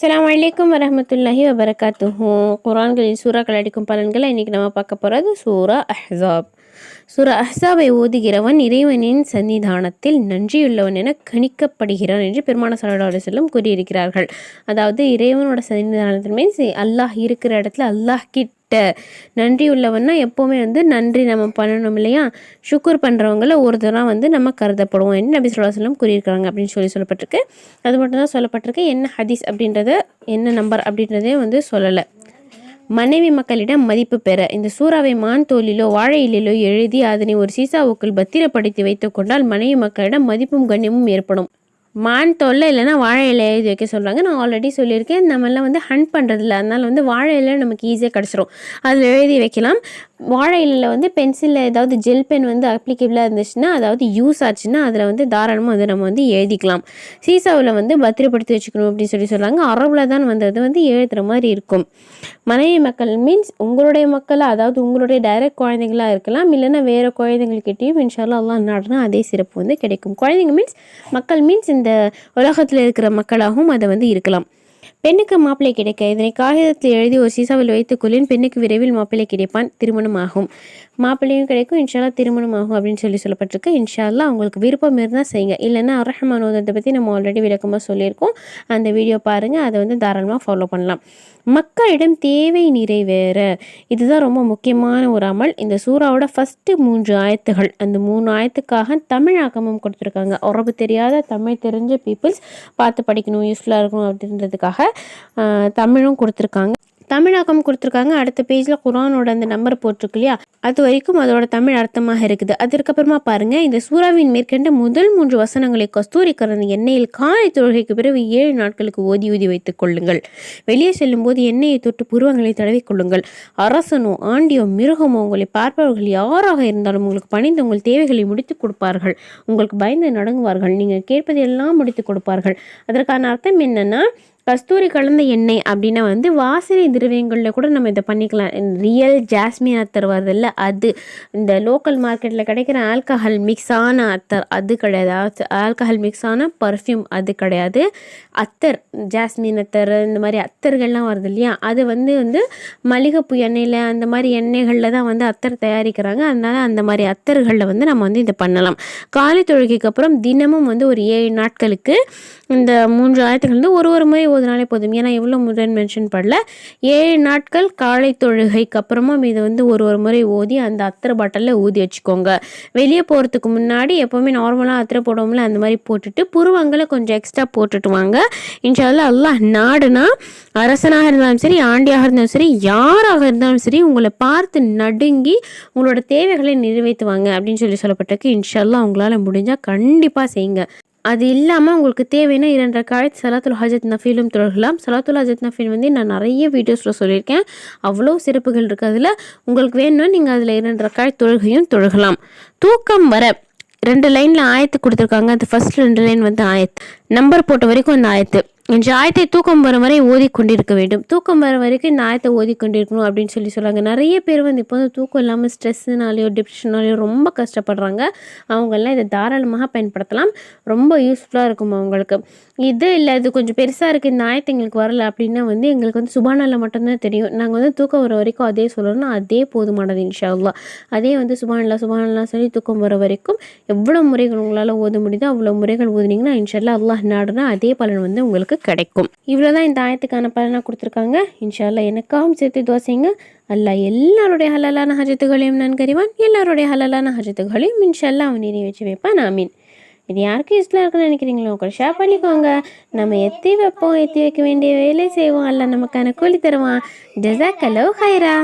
அஸ்லாம் வலைக்கம் வரமத்துல்லாஹி வபரகாத்துஹூ குரான்களின் சூறாக்கள் அடிக்கும் பலன்களை இன்னைக்கு நம்ம பார்க்க போகிறது சூரா அஹ்ஸாப் சுர அஹ்ஸாபை ஓதுகிறவன் இறைவனின் சன்னிதானத்தில் நன்றியுள்ளவன் என கணிக்கப்படுகிறான் என்று பெருமான சல்லா செல்லும் கூறியிருக்கிறார்கள். அதாவது இறைவனோட சன்னிதானத்தில் மீன்ஸ் அல்லாஹ் இருக்கிற இடத்துல அல்லாஹ் கிட்ட நன்றி உள்ளவன்னா எப்போவுமே வந்து நன்றி நம்ம பண்ணணும் இல்லையா? சுக்குர் பண்ணுறவங்கள ஒருத்தராக வந்து நம்ம கருதப்படுவோம் என்று நபி சொல்லா சொல்லம் கூறியிருக்காங்க அப்படின்னு சொல்லி சொல்லப்பட்டிருக்கு. அது மட்டும் தான் சொல்லப்பட்டிருக்கு. என்ன ஹதீஸ் அப்படின்றத என்ன நம்பர் அப்படின்றதே வந்து சொல்லலை. மனைவி மக்களிடம் மதிப்பு பெற இந்த சூறாவை மான் தோலிலோ வாழை இலையிலோ எழுதி அதனை ஒரு சீசாவுக்குள் பத்திரப்படுத்தி வைத்துக் கொண்டால் மனைவி மக்களிடம் மதிப்பும் கண்ணியமும் ஏற்படும். மான் தொல்லை இல்லைன்னா வாழை இலை எழுதி வைக்க சொல்கிறாங்க நான் ஆல்ரெடி சொல்லியிருக்கேன். நம்மளாம் வந்து ஹண்ட் பண்ணுறதில்ல அதனால் வந்து வாழை இலை நமக்கு ஈஸியாக கிடச்சிரும். அதில் எழுதி வைக்கலாம். வாழை இலையில் வந்து பென்சிலில் ஏதாவது ஜெல் பென் வந்து அப்ளிகபிளாக இருந்துச்சுன்னா அதாவது யூஸ் ஆச்சுன்னா அதில் வந்து தாராளமாக வந்து நம்ம வந்து எழுதிக்கலாம். சீசாவில் வந்து பத்திரப்படுத்தி வச்சுக்கணும் அப்படின்னு சொல்லி சொல்கிறாங்க அரபில் தான் வந்து அது வந்து எழுதுகிற மாதிரி இருக்கும். மனைவி மக்கள் மீன்ஸ் உங்களுடைய மக்கள் அதாவது உங்களுடைய டைரக்ட் குழந்தைங்களாக இருக்கலாம். இல்லைன்னா வேறு குழந்தைங்கள்கிட்டையும் இன்ஷால்லாம் எல்லாம் நடனா அதே சிறப்பு வந்து கிடைக்கும். குழந்தைங்க மீன்ஸ் மக்கள் மீன்ஸ் இந்த உலகத்தில் இருக்கிற மக்களாகவும் அதை வந்து இருக்கலாம். பெண்ணுக்கு மாப்பிள்ளை கிடைக்க இதனை காகிதத்தில் எழுதி ஒரு சீசாவில் வைத்துக் கொள்ளின் பெண்ணுக்கு விரைவில் மாப்பிள்ளை கிடைப்பான் திருமணம் ஆகும் மாப்பிள்ளையும் கிடைக்கும் இன்ஷால்லா திருமணம் ஆகும் அப்படின்னு சொல்லி சொல்லப்பட்டிருக்கு. இன்ஷால்லா அவங்களுக்கு விருப்பம் இருந்தால் செய்யுங்க இல்லைன்னா அரஹமான் ஓதத்தை பற்றி நம்ம ஆல்ரெடி விளக்கமாக சொல்லியிருக்கோம். அந்த வீடியோ பாருங்கள் அதை வந்து தாராளமாக ஃபாலோ பண்ணலாம். மக்களிடம் தேவை நிறைவேற. இதுதான் ரொம்ப முக்கியமான ஒரு அமல். இந்த சூறாவோட ஃபஸ்ட்டு மூன்று ஆயத்துகள். அந்த மூணு ஆயத்துக்காக தமிழாக்கமும் கொடுத்துருக்காங்க. உறவு தெரியாத தமிழ் தெரிஞ்ச பீப்புள்ஸ் பார்த்து படிக்கணும் யூஸ்ஃபுல்லாக இருக்கணும் அப்படின்றதுக்காக தமிழும் கொடுத்துருக்காங்க. தமிழாக்கம் கொடுத்துருக்காங்க. அடுத்த பேஜில் குரானோட அந்த நம்பர் போட்டிருக்கு இல்லையா? அது வரைக்கும் அதோட தமிழ் அர்த்தமாக இருக்குது. அதற்கப்புறமா பாருங்க. இந்த சூறாவின் மேற்கண்ட முதல் மூன்று வசனங்களை கஸ்தூரி கறந்து எண்ணெயில் காலை தொழுகைக்கு பிறகு ஏழு நாட்களுக்கு ஓதி ஊதி வைத்துக் கொள்ளுங்கள். வெளியே செல்லும் போது எண்ணெயை தொட்டு புருவங்களை தடவிக் கொள்ளுங்கள். அரசனோ ஆண்டியோ மிருகமோ உங்களை பார்ப்பவர்கள் யாராக இருந்தாலும் உங்களுக்கு பணிந்து உங்கள் தேவைகளை முடித்துக் கொடுப்பார்கள். உங்களுக்கு பயந்து நடங்குவார்கள். நீங்கள் கேட்பதெல்லாம் முடித்துக் கொடுப்பார்கள். அதற்கான அர்த்தம் என்னன்னா கஸ்தூரி கலந்த எண்ணெய் அப்படின்னா வந்து வாசனை திரவியங்களில் கூட நம்ம இதை பண்ணிக்கலாம். ரியல் ஜாஸ்மின் அத்தர் வருதுல்ல அது இந்த லோக்கல் மார்க்கெட்டில் கிடைக்கிற ஆல்கஹால் மிக்ஸ் ஆன அத்தர் அது கிடையாது. ஆல்கஹால் மிக்ஸ் ஆன பர்ஃப்யூம் அது கிடையாது. அத்தர் ஜாஸ்மின் அத்தர் இந்த மாதிரி அத்தர்கள்லாம் வருது இல்லையா? அது வந்து வந்து மளிகைப்பூ எண்ணெயில் அந்த மாதிரி எண்ணெய்களில் தான் வந்து அத்தர் தயாரிக்கிறாங்க. அதனால் அந்த மாதிரி அத்தர்களில் வந்து நம்ம வந்து இதை பண்ணலாம். காலை தொழுகைக்கு அப்புறம் தினமும் வந்து ஒரு ஏழு நாட்களுக்கு இந்த மூன்று ஆயத்துகள் வந்து ஒரு ஒரு முறை நாளே போதும். ஏன்னா எவ்வளோ முடன் மென்ஷன் பண்ணல ஏழு நாட்கள் காலை தொழுகைக்கு அப்புறமா இதை வந்து ஒரு ஒரு முறை ஓதி அந்த அத்தரை பாட்டிலில் ஊதி வச்சுக்கோங்க. வெளியே போகிறதுக்கு முன்னாடி எப்போவுமே நார்மலாக அத்தரை போடுவோம்ல அந்த மாதிரி போட்டுட்டு புருவங்களை கொஞ்சம் எக்ஸ்ட்ரா போட்டுட்டு வாங்க. இன்ஷால்லா அல்லாஹ் நாடுனா அரசனாக இருந்தாலும் சரி ஆண்டியாக இருந்தாலும் சரி யாராக இருந்தாலும் சரி உங்களை பார்த்து நடுங்கி உங்களோட தேவைகளை நிறைவேற்றுவாங்க அப்படின்னு சொல்லி சொல்லப்பட்டிருக்கு. இன்ஷால்லா உங்களால் முடிஞ்சால் கண்டிப்பாக செய்யுங்க. அது இல்லாமல் உங்களுக்கு தேவைன்னா இரண்டரை காலத்து சலாத்துல் ஹஜத் நஃபீலும் தொழலாம் சலாத்துல் ஹஜத் நஃபீல் வந்து நான் நிறைய வீடியோஸில் சொல்லியிருக்கேன். அவ்வளோ சிறப்புகள் இருக்குது அதில். உங்களுக்கு வேணும்னா நீங்கள் அதில் இரண்டரை காய் தொழுகையும் தொழுகலாம். தூக்கம் வர ரெண்டு லைனில் ஆயத்து கொடுத்துருக்காங்க. அது ஃபஸ்ட் ரெண்டு லைன் வந்து ஆயத். நம்பர் போட்ட வரைக்கும் அந்த ஆயத்து. இந்த ஆயத்தை தூக்கம் வரும் வரை ஓதிக்கொண்டிருக்க வேண்டும். தூக்கம் வர வரைக்கும் இந்த ஆயத்தை ஓதிக்கொண்டிருக்கணும் அப்படின்னு சொல்லி சொல்லுவாங்க நிறைய பேர் வந்து இப்போ வந்து தூக்கம் இல்லாமல் ஸ்ட்ரெஸ்ஸுனாலேயோ டிப்ரெஷனாலேயோ ரொம்ப கஷ்டப்படுறாங்க. அவங்கெல்லாம் இதை தாராளமாக பயன்படுத்தலாம். ரொம்ப யூஸ்ஃபுல்லாக இருக்கும் அவங்களுக்கு. இது இல்லை இது கொஞ்சம் பெருசாக இருக்குது இந்த ஆயத்தை எங்களுக்கு வரல அப்படின்னா வந்து எங்களுக்கு வந்து சுபானாவில் மட்டும்தான் தெரியும். நாங்கள் வந்து தூக்கம் வர வரைக்கும் அதே சொல்லணும்னா அதே போதுமானது இன்ஷா அல்லாஹ் அதே வந்து சுபானல்லா சுபானல்லா சொல்லி தூக்கம் வர வரைக்கும் எவ்வளோ முறைகள் உங்களால் ஓத முடியுதோ அவ்வளோ முறைகள் ஓதுனீங்கன்னா இன்ஷால்லா அல்லாஹ் நாடுனா அதே பலன் வந்து உங்களுக்கு கிடைக்கும். இவ்வளோதான் இந்த ஆயத்துக்கான பலனாக கொடுத்துருக்காங்க. இன்ஷால்லா எனக்காகவும் சேர்த்து தோசைங்க அல்லா எல்லாருடைய ஹலலான ஹஜத்துகளையும் நன்கறிவான் எல்லாருடைய ஹலலான ஹஜத்துகளையும் இன்ஷால்லா அவன் நிறைவேற்றி வைப்பான். ஆமீன். இது யாருக்கு யூஸ்ஃபுல்லாக இருக்குன்னு நினைக்கிறீங்களோ கூட ஷேர் பண்ணிக்கோங்க. நம்ம எத்தி வைப்போம் எத்தி வைக்க வேண்டிய வேலை செய்வோம். அல்ல நமக்கான கூலி தருவான். ஜசாக் ஹைரா